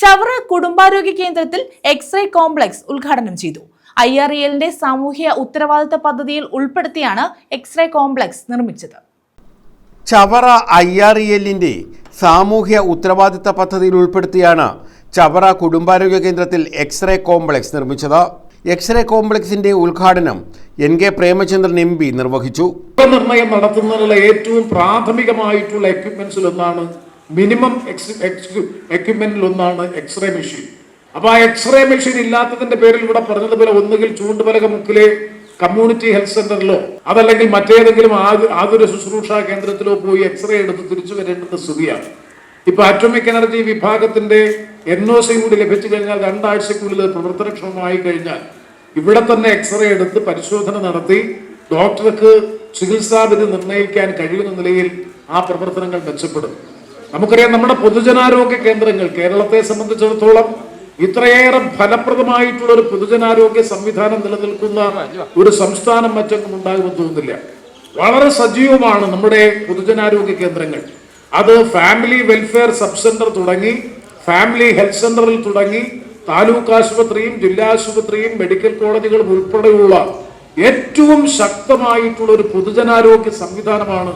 ചവറ കുടുംബാരോഗ്യ കേന്ദ്രത്തിൽ x-ray complex ഉദ്ഘാടനം ചെയ്തു. ഐ ആർ എല്ലിന്റെ സാമൂഹ്യ ഉത്തരവാദിത്ത പദ്ധതിയിൽ ഉൾപ്പെടുത്തിയാണ് എക്സ്റേ കോംപ്ലക്സ് നിർമ്മിച്ചത്. ചവറ ഐ ആർ ഇ എല്ലിന്റെ സാമൂഹ്യ ഉത്തരവാദിത്ത പദ്ധതിയിൽ ഉൾപ്പെടുത്തിയാണ് ചവറ കുടുംബാരോഗ്യ കേന്ദ്രത്തിൽ എക്സ്റേ കോംപ്ലക്സ് നിർമ്മിച്ചത്. എക്സ്റേ കോംപ്ലക്സിന്റെ ഉദ്ഘാടനം N K Premachandran M P നിർവഹിച്ചു. നിർണയം നടത്തുന്നതിനുള്ള ഏറ്റവും പ്രാഥമികമായിട്ടുള്ള എക്യുപ്മെന്റ്സിൽ ഒന്നാണ് മിനിമം എക്യുപ്മെന്റിൽ ഒന്നാണ് എക്സ്റേ മെഷീൻ. അപ്പൊ ആ എക്സ്റേ മെഷീൻ ഇല്ലാത്തതിന്റെ പേരിൽ ഇവിടെ പറഞ്ഞതുപോലെ ഒന്നുകിൽ ചൂണ്ടുപലക മുക്കിലെ കമ്മ്യൂണിറ്റി ഹെൽത്ത് സെന്ററിലോ അതല്ലെങ്കിൽ മറ്റേതെങ്കിലും ആതു- ആതുര ശുശ്രൂഷ കേന്ദ്രത്തിലോ പോയി എക്സ്റേ എടുത്ത് തിരിച്ചു വരേണ്ടത് സ്ഥിതിയാണ് ഇപ്പൊ അറ്റോമിക് എനർജി വിഭാഗത്തിന്റെ എൻ ഒ സി കൂടി ലഭിച്ചു കഴിഞ്ഞാൽ രണ്ടാഴ്ചക്കുള്ളിൽ പ്രവർത്തനക്ഷമമായി കഴിഞ്ഞാൽ ഇവിടെ തന്നെ എക്സ്റേ എടുത്ത് പരിശോധന നടത്തി ഡോക്ടർക്ക് ചികിത്സാവിധി നിർണയിക്കാൻ കഴിയുന്ന നിലയിൽ ആ പ്രവർത്തനങ്ങൾ മെച്ചപ്പെടും. നമുക്കറിയാം നമ്മുടെ പൊതുജനാരോഗ്യ കേന്ദ്രങ്ങൾ കേരളത്തെ സംബന്ധിച്ചിടത്തോളം ഇത്രയേറെ ഫലപ്രദമായിട്ടുള്ള ഒരു പൊതുജനാരോഗ്യ സംവിധാനം നിലനിൽക്കുന്ന ഒരു സംസ്ഥാനം മറ്റൊന്നും ഉണ്ടാകുമെന്ന് തോന്നുന്നില്ല. വളരെ സജീവമാണ് നമ്മുടെ പൊതുജനാരോഗ്യ കേന്ദ്രങ്ങൾ. അത് ഫാമിലി വെൽഫെയർ സബ് സെന്റർ തുടങ്ങി ഫാമിലി ഹെൽത്ത് സെന്ററിൽ തുടങ്ങി താലൂക്ക് ആശുപത്രിയും ജില്ലാ ആശുപത്രിയും മെഡിക്കൽ കോളേജുകളും ഉൾപ്പെടെയുള്ള ഏറ്റവും ശക്തമായിട്ടുള്ള ഒരു പൊതുജനാരോഗ്യ സംവിധാനമാണ്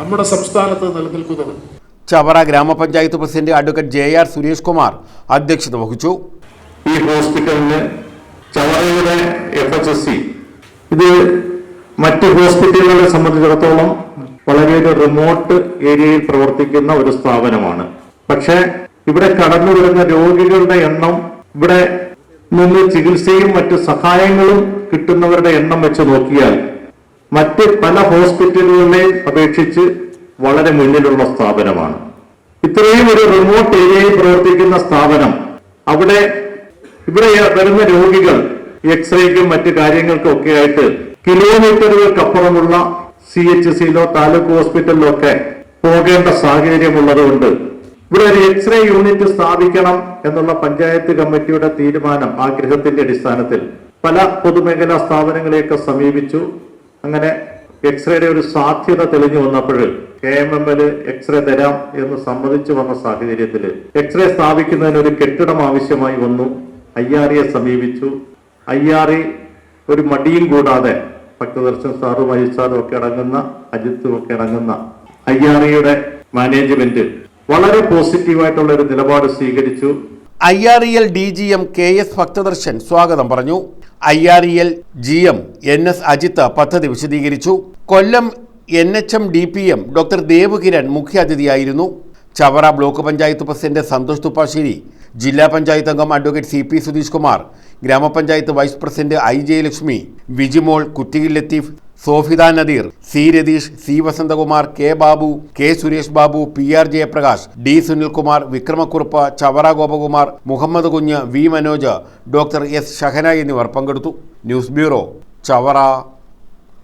നമ്മുടെ സംസ്ഥാനത്ത് നിലനിൽക്കുന്നത്. Chavara grama panchayat president advocate J R Suresh Kumar അധ്യക്ഷത വഹിച്ചു. ഈ ഹോസ്പിറ്റലിന് ചവറയുടെ എഫ് എച്ച് എസ് സി ഇത് മറ്റ് ഹോസ്പിറ്റലുകളെ സംബന്ധിച്ചിടത്തോളം വളരെ റിമോട്ട് ഏരിയയിൽ പ്രവർത്തിക്കുന്ന ഒരു സ്ഥാപനമാണ്. പക്ഷേ ഇവിടെ കടന്നു വരുന്ന രോഗികളുടെ എണ്ണം ഇവിടെ നിന്ന് ചികിത്സയും മറ്റ് സഹായങ്ങളും കിട്ടുന്നവരുടെ എണ്ണം വെച്ച് നോക്കിയാൽ മറ്റ് പല ഹോസ്പിറ്റലുകളെ അപേക്ഷിച്ച് വളരെ മുന്നിലുള്ള സ്ഥാപനമാണ്. ഇത്രയും ഒരു റിമോട്ട് ഏരിയയിൽ പ്രവർത്തിക്കുന്ന സ്ഥാപനം അവിടെ ഇവിടെ വരുന്ന രോഗികൾ എക്സ്റേക്കും മറ്റ് കാര്യങ്ങൾക്കും ഒക്കെ ആയിട്ട് കിലോമീറ്ററുകൾക്കപ്പുറമുള്ള സി എച്ച് സിയിലോ താലൂക്ക് ഹോസ്പിറ്റലിലോ ഒക്കെ പോകേണ്ട സാഹചര്യമുള്ളതുകൊണ്ട് ഇവിടെ ഒരു എക്സ്റേ യൂണിറ്റ് സ്ഥാപിക്കണം എന്നുള്ള പഞ്ചായത്ത് കമ്മിറ്റിയുടെ തീരുമാനം ആഗ്രഹത്തിന്റെ അടിസ്ഥാനത്തിൽ പല പൊതുമേഖലാ സ്ഥാപനങ്ങളെയൊക്കെ സമീപിച്ചു. അങ്ങനെ എക്സ്റേയുടെ ഒരു സാധ്യത തെളിഞ്ഞു വന്നപ്പോൾ K M M L x ray തരാം എന്ന് സമ്മതിച്ചു വന്ന സാഹചര്യത്തിൽ എക്സ്റേ സ്ഥാപിക്കുന്നതിന് ഒരു കെട്ടിടം ആവശ്യമായി വന്നു. ഐ ആർ ഇയെ സമീപിച്ചു. ഐ ആർ ഇ ഒരു മടിയും കൂടാതെ ഭക്തദർശൻ സാറും അജിത് സാറും ഒക്കെ അടങ്ങുന്ന അജിത്തും ഒക്കെ അടങ്ങുന്ന ഐ ആർ ഇയുടെ മാനേജ്മെന്റ് വളരെ പോസിറ്റീവായിട്ടുള്ള ഒരു നിലപാട് സ്വീകരിച്ചു. I R E L D G M K S Bhaktadarshan സ്വാഗതം പറഞ്ഞു. I R E L G M N S Ajith പദ്ധതി വിശദീകരിച്ചു. Kollam N H M D P M doctor Devakiran മുഖ്യാതിഥിയായിരുന്നു. Chavara block panchayat president Santhosh Thuppassery ജില്ലാ പഞ്ചായത്ത് അംഗം advocate C P Sudheesh Kumar grama panchayat vice president I Jayalakshmi Vijimol Kuttiyil Latheef Sofida Nadeer C Ratheesh C Vasanthakumar K Babu K Suresh Babu P R Jayaprakash D Sunilkumar Vikramakkurup Chavara Gopakumar Muhammad Kunju V Manoj doctor S Shahana എന്നിവർ പങ്കെടുത്തു. News bureau Chavara.